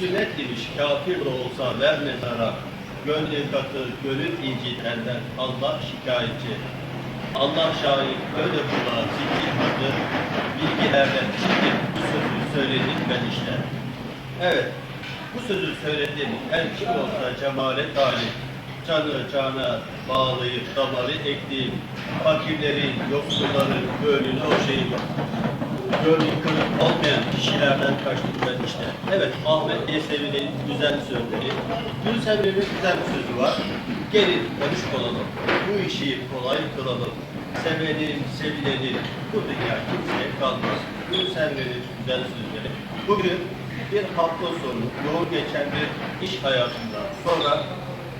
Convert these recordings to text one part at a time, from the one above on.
Sünnet demiş kafir de olsa verme zarar. Gönlü katı, gönül incitenler Allah şikayetçi. Allah şahit böyle kulağa zikir hazır. Bilgilerle şimdi bu sözü söyledim ben işte. Evet, bu sözü söyledim her kim olsa cemale talip. Canı cana bağlayıp damarı ekleyip fakirlerin, yoksulların gönlünü o şeyi gönlü kırık olmayan kişilerden kaçtık ben işte. Evet, Ahmet Yesevi'nin güzel sözleri. Gül Semri'nin güzel sözü var. Gelin barış olalım, bu işi kolay kılalım. Sevenin, sevilenin, bu dünya kimseye kalmaz. Gül Semri'nin güzel sözleri. Bugün bir hafta sonu yoğun geçen bir iş hayatından sonra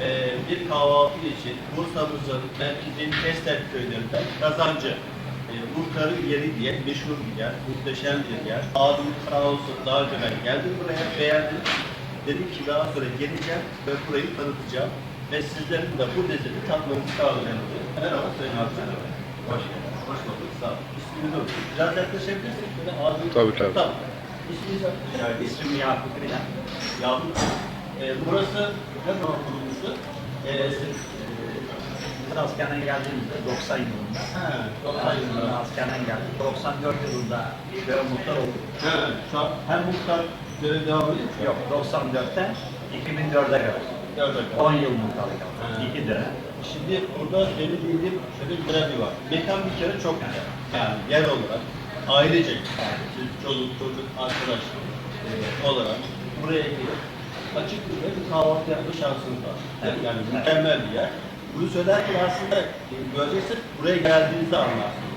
eee, bir kahvaltı için Bursa'mızın merkezin Kestel köylerinden kazancı e, muhtarın yeri diye meşhur bir yer, muhteşem bir yer. Abim sağ olsun daha önce ben geldim buraya, beğendim. Dedim ki daha sonra geleceğim ve burayı tanıtacağım. Ve sizlerin de bu lezzeti tatmanızı sağlayacağım. Merhaba Sayın abi. Merhaba. Hoş geldiniz. Hoş bulduk. Sağ olun. İsminizi alayım. Biraz yaklaşabilirsiniz. Böyle ağzını... Tabii, tabii. Tamam. İsminizi alayım. İsmim Yakup Bilen. Yakup. E, burası ne zaman kurulmuştu? E, Biz askerden geldiğimizde 90 yılında. he, Aydın'da askerden geldik. 94 yılında görev muhtar olduk. He, şu an hem muhtar görev devam ediyor mu? Yok 94'ten 2004'e kadar. Gördük. 10 yıl muhtarlık Ha. yaptık. 2 dönem. Şimdi burada benim bildiğim şöyle bir grafiği var. Mekan bir kere çok güzel. Yani yer olarak, ailecek, siz çoluk, çocuk, arkadaş e, olarak buraya gelip açık bir kahvaltı yapma şansınız var. Evet. Yani Evet. mükemmel bir yer. Bunu söylerken aslında göreceksiniz buraya geldiğinizde anlarsınız.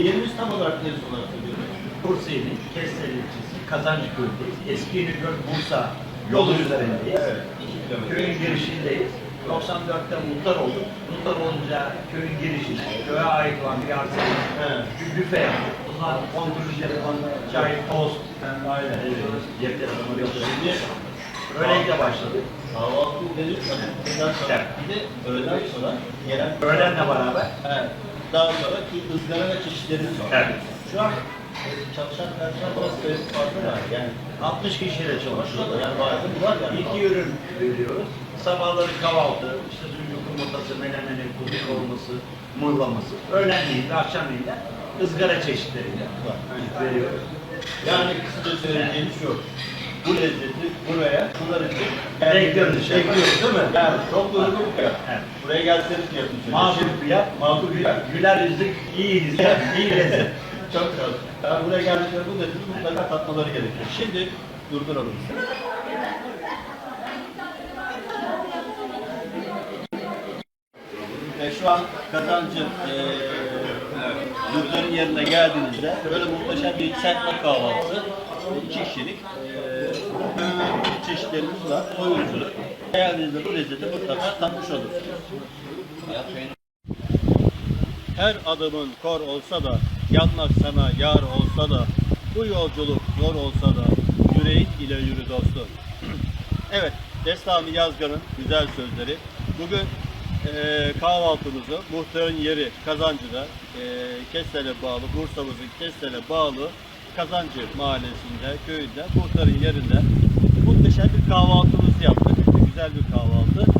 Yerimiz tam olarak neresi olarak söylüyorum. Bursa'nın Kesteli ilçesi, Kazancı köyündeyiz. Eski İnegöl Bursa yolu üzerindeyiz. Evet. iki kilometre. Köyün girişindeyiz. 94'te muhtar olduk. Muhtar olunca köyün girişine, köye ait olan bir arsayı Evet. bir büfe yaptık. Bunlar kontrol telefon, çay, tost, Aynen. cep telefonu Böylelikle başladık. Kahvaltı dedik ondan sonra bir de öğleden sonra gelen Öğlenle beraber Evet. Daha sonra ki ızgara ve çeşitlerimiz var. Evet. Şu an e, çalışan personel biraz sayısı fazla var. Yani 60 kişiyle çalışıyoruz. şurada yani baygın var yani. İki ürün veriyoruz. Sabahları kahvaltı, işte sucuk yumurtası, menemeni, kuzu kavurması, mırlaması. Öğlenleyin ve akşamleyin de ızgara çeşitleriyle veriyoruz. Yani kısaca söyleyeceğim şu. Bu lezzeti buraya, şunlar için Bekliyoruz işte. Bekliyoruz değil mi? Yani çok uygun bir fiyat. Evet. Buraya gelseniz fiyatını söyleyeyim. Makul fiyat, Makul fiyat. güler yüzlük, iyi hizmet, iyi lezzet. Çok güzel. Yani buraya geldikleri bu lezzeti mutlaka tatmaları gerekiyor. Şimdi durduralım. E, şu an kazancı e, yurtların yerine geldiğinizde böyle muhteşem bir serpme kahvaltısı, e, iki kişilik e, çeşitlerimiz var, doyuruculuk. Geldiğinizde bu lezzeti mutlaka tatmış olursunuz. Her adımın kor olsa da, yanmak sana yar olsa da, bu yolculuk zor olsa da, yüreğin ile yürü dostum. evet, Destanı Yazgan'ın güzel sözleri. Bugün eee kahvaltımızı muhtarın yeri Kazancı'da, eee Kestel'e bağlı, Bursa'mızın Kestel'e bağlı Kazancı mahallesinde, köyünde, muhtarın yerinde muhteşem bir kahvaltımızı yaptık. Güzel bir kahvaltı.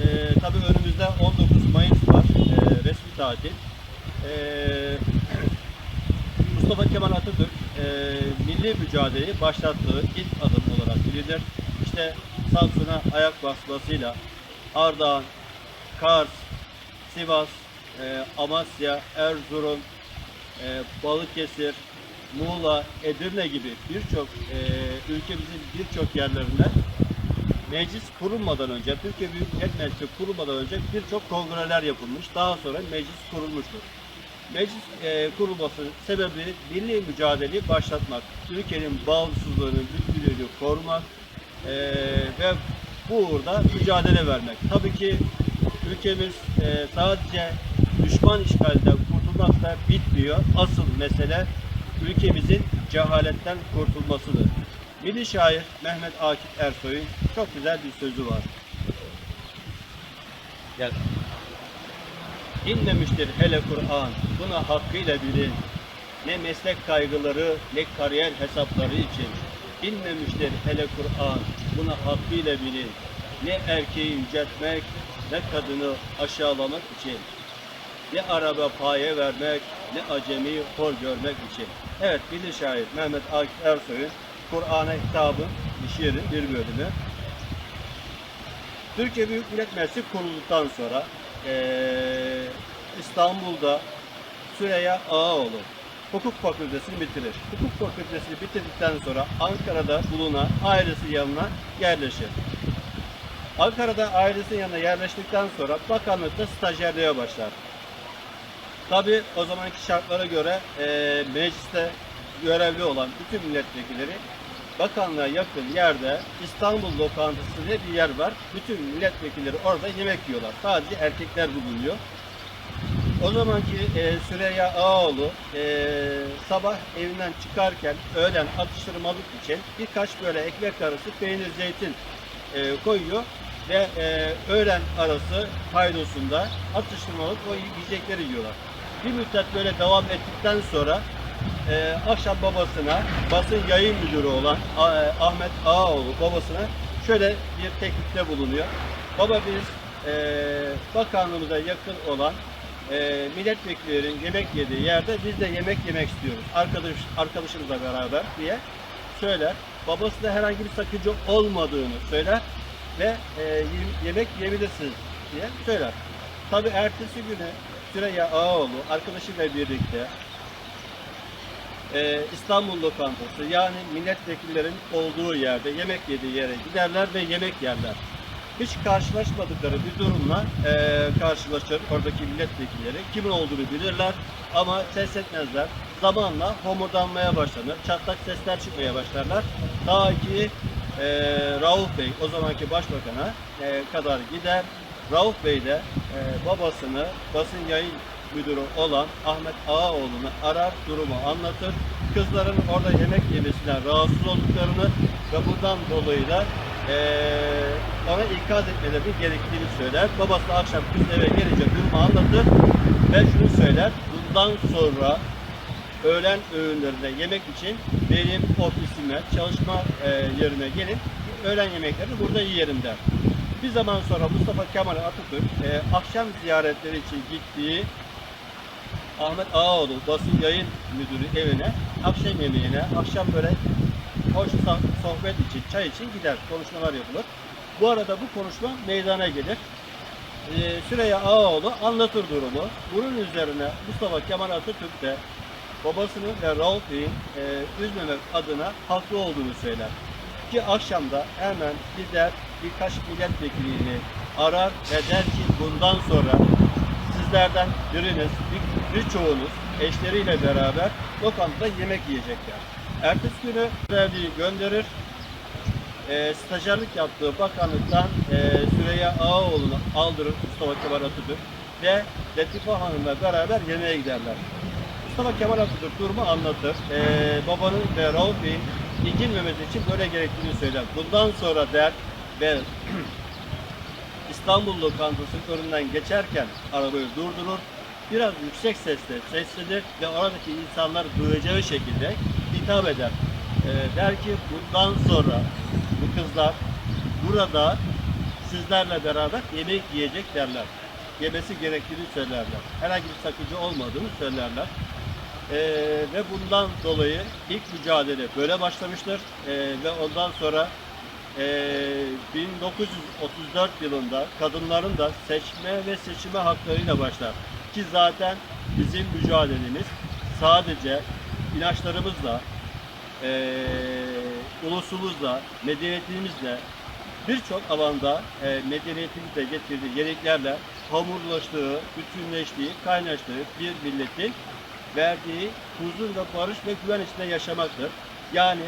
Eee tabii önümüzde 19 Mayıs var, eee, resmi tatil. Eee Mustafa Kemal Atatürk e, milli mücadeleyi başlattığı ilk adım olarak bilinir. İşte Samsun'a ayak basmasıyla Ardahan, Kars, Sivas, e, Amasya, Erzurum, e, Balıkesir, Muğla, Edirne gibi birçok e, ülkemizin birçok yerlerinde meclis kurulmadan önce, Türkiye Büyük Millet Meclisi kurulmadan önce birçok kongreler yapılmış. Daha sonra meclis kurulmuştur. Meclis e, kurulması sebebi milli mücadeleyi başlatmak, Türkiye'nin bağımsızlığını, bütünlüğünü korumak e, ve bu uğurda mücadele vermek. Tabii ki ülkemiz e, sadece düşman işgalinden kurtulmakla bitmiyor. Asıl mesele ülkemizin cehaletten kurtulmasıdır. Milli şair Mehmet Akif Ersoy'un çok güzel bir sözü var. Gel. İnmemiştir hele Kur'an, buna hakkıyla bilin. Ne meslek kaygıları ne kariyer hesapları için. İnmemiştir hele Kur'an, buna hakkıyla bilin. Ne erkeği yüceltmek, ne kadını aşağılamak için. Ne araba paye vermek, ne acemi hor görmek için. Evet, bilir şair Mehmet Akif Ersoy'un Kur'an'a hitabın şiirin bir bölümü. Türkiye Büyük Millet Meclisi kurulduktan sonra eee, İstanbul'da Süreyya Ağaoğlu hukuk fakültesini bitirir. Hukuk fakültesini bitirdikten sonra Ankara'da bulunan ailesi yanına yerleşir. Ankara'da ailesinin yanına yerleştikten sonra bakanlıkta stajyerliğe başlar. Tabi o zamanki şartlara göre eee mecliste görevli olan bütün milletvekilleri bakanlığa yakın yerde İstanbul lokantası diye bir yer var. Bütün milletvekilleri orada yemek yiyorlar. Sadece erkekler bulunuyor. O zamanki e, Süreyya Ağaoğlu e, sabah evinden çıkarken öğlen atıştırmalık için birkaç böyle ekmek arası peynir zeytin e, koyuyor ve e, öğlen arası paydosunda atıştırmalık o yiyecekleri yiyorlar. Bir müddet böyle devam ettikten sonra e, akşam babasına basın yayın müdürü olan e, Ahmet Ağaoğlu babasına şöyle bir teklifte bulunuyor. Baba biz e, bakanlığımıza yakın olan e, milletvekillerinin yemek yediği yerde biz de yemek yemek istiyoruz. Arkadaş arkadaşımızla beraber diye söyler. Babası da herhangi bir sakınca olmadığını söyler ve e, yem- yemek yiyebilirsiniz diye söyler. Tabi ertesi günü Süreyya Ağaoğlu arkadaşıyla birlikte e, İstanbul lokantası yani milletvekillerin olduğu yerde yemek yediği yere giderler ve yemek yerler. Hiç karşılaşmadıkları bir durumla e, karşılaşır oradaki milletvekilleri. Kimin olduğunu bilirler ama ses etmezler. Zamanla homurdanmaya başlanır. Çatlak sesler çıkmaya başlarlar. Ta ki e, Rauf Bey o zamanki başbakana e, kadar gider. Rauf Bey de e, babasını basın yayın müdürü olan Ahmet Ağaoğlu'nu arar, durumu anlatır. Kızların orada yemek yemesinden rahatsız olduklarını ve bundan dolayı da eee, ona ikaz etmeleri gerektiğini söyler. Babası akşam kız eve gelince durumu anlatır ve şunu söyler. Bundan sonra öğlen öğünlerinde yemek için benim ofisime, çalışma eee, yerime gelin. Öğlen yemeklerini burada yiyelim der. Bir zaman sonra Mustafa Kemal Atatürk eee, akşam ziyaretleri için gittiği Ahmet Ağaoğlu basın yayın müdürü evine akşam yemeğine, akşam böyle hoş so- sohbet için, çay için gider, konuşmalar yapılır. Bu arada bu konuşma meydana gelir. Ee, Süreyya Ağaoğlu anlatır durumu. Bunun üzerine Mustafa Kemal Atatürk de babasının ve Rauf Bey'in e, üzmemek adına haklı olduğunu söyler. Ki akşamda hemen gider birkaç milletvekilini arar ve der ki bundan sonra sizlerden biriniz, bir, birçoğunuz eşleriyle beraber lokantada yemek yiyecekler. Ertesi günü verdiği gönderir. E, stajyerlik yaptığı bakanlıktan e, Süreyya Ağaoğlu'nu aldırır Mustafa Kemal Atatürk ve Latife Hanım'la beraber yemeğe giderler. Mustafa Kemal Atatürk durumu anlatır. E, babanın ve Rauf Bey'in incinmemesi için böyle gerektiğini söyler. Bundan sonra der ve İstanbul lokantasının önünden geçerken arabayı durdurur. Biraz yüksek sesle seslenir ve oradaki insanlar duyacağı şekilde hitap eder. Ee, der ki bundan sonra bu kızlar burada sizlerle beraber yemek yiyecek derler. Yemesi gerektiğini söylerler. Herhangi bir sakınca olmadığını söylerler. Ee, ve bundan dolayı ilk mücadele böyle başlamıştır. Ee, ve ondan sonra ee, 1934 yılında kadınların da seçme ve seçime haklarıyla başlar. Ki zaten bizim mücadelemiz sadece inançlarımızla, ee, ulusumuzla, medeniyetimizle birçok alanda e, medeniyetimizle getirdiği yeniliklerle hamurlaştığı, bütünleştiği, kaynaştığı bir milletin verdiği huzur ve barış ve güven içinde yaşamaktır. Yani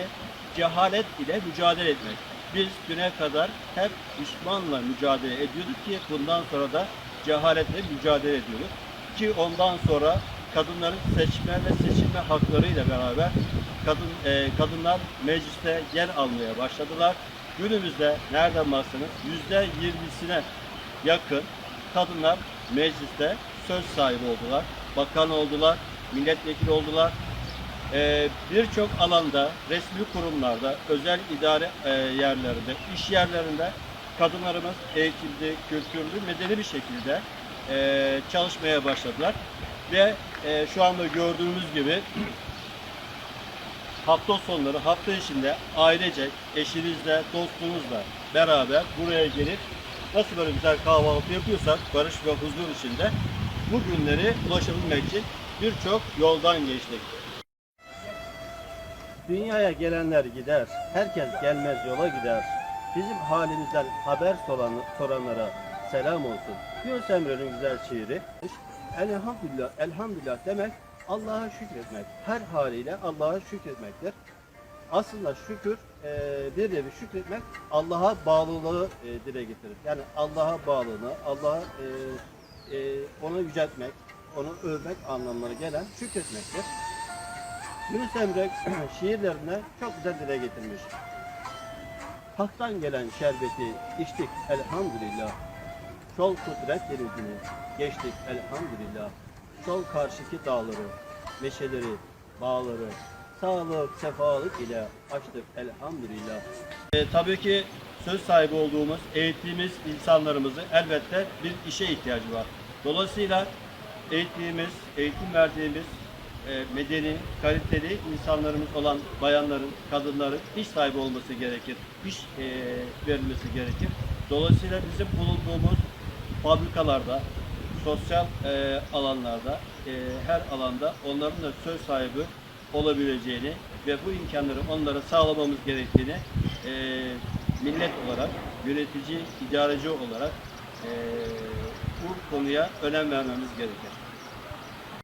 cehalet ile mücadele etmek. Biz düne kadar hep düşmanla mücadele ediyorduk ki bundan sonra da cehaletle mücadele ediyoruz. Ki ondan sonra kadınların seçme ve seçilme haklarıyla beraber kadın e, kadınlar mecliste yer almaya başladılar. Günümüzde nereden baksanız yüzde yirmisine yakın kadınlar mecliste söz sahibi oldular, bakan oldular, milletvekili oldular. E, birçok alanda, resmi kurumlarda, özel idare e, yerlerinde, iş yerlerinde kadınlarımız eğitimli, kültürlü, medeni bir şekilde e, çalışmaya başladılar. Ve e, şu anda gördüğümüz gibi hafta sonları, hafta içinde ailecek, eşinizle, dostunuzla beraber buraya gelip nasıl böyle güzel kahvaltı yapıyorsak barış ve huzur içinde bu günleri ulaşabilmek için birçok yoldan geçtik. Dünyaya gelenler gider, herkes gelmez yola gider. Bizim halimizden haber soran, soranlara selam olsun. Yunus Emre'nin güzel şiiri. Elhamdülillah, elhamdülillah demek Allah'a şükretmek. Her haliyle Allah'a şükretmektir. Aslında şükür, e, bir nevi şükretmek Allah'a bağlılığı e, dile getirir. Yani Allah'a bağlılığını, Allah'a e, e, onu yüceltmek, onu övmek anlamları gelen şükretmektir. Yunus Emre şiirlerine çok güzel dile getirmiş. Hak'tan gelen şerbeti içtik elhamdülillah. Şol kudret denizini geçtik elhamdülillah. Şol karşıki dağları, meşeleri, bağları, sağlık, sefalık ile açtık elhamdülillah. E, tabii ki söz sahibi olduğumuz, eğittiğimiz insanlarımızı elbette bir işe ihtiyacı var. Dolayısıyla eğittiğimiz, eğitim verdiğimiz medeni, kaliteli insanlarımız olan bayanların, kadınların iş sahibi olması gerekir. İş e, verilmesi gerekir. Dolayısıyla bizim bulunduğumuz fabrikalarda, sosyal e, alanlarda, e, her alanda onların da söz sahibi olabileceğini ve bu imkanları onlara sağlamamız gerektiğini e, millet olarak, yönetici, idareci olarak e, bu konuya önem vermemiz gerekir.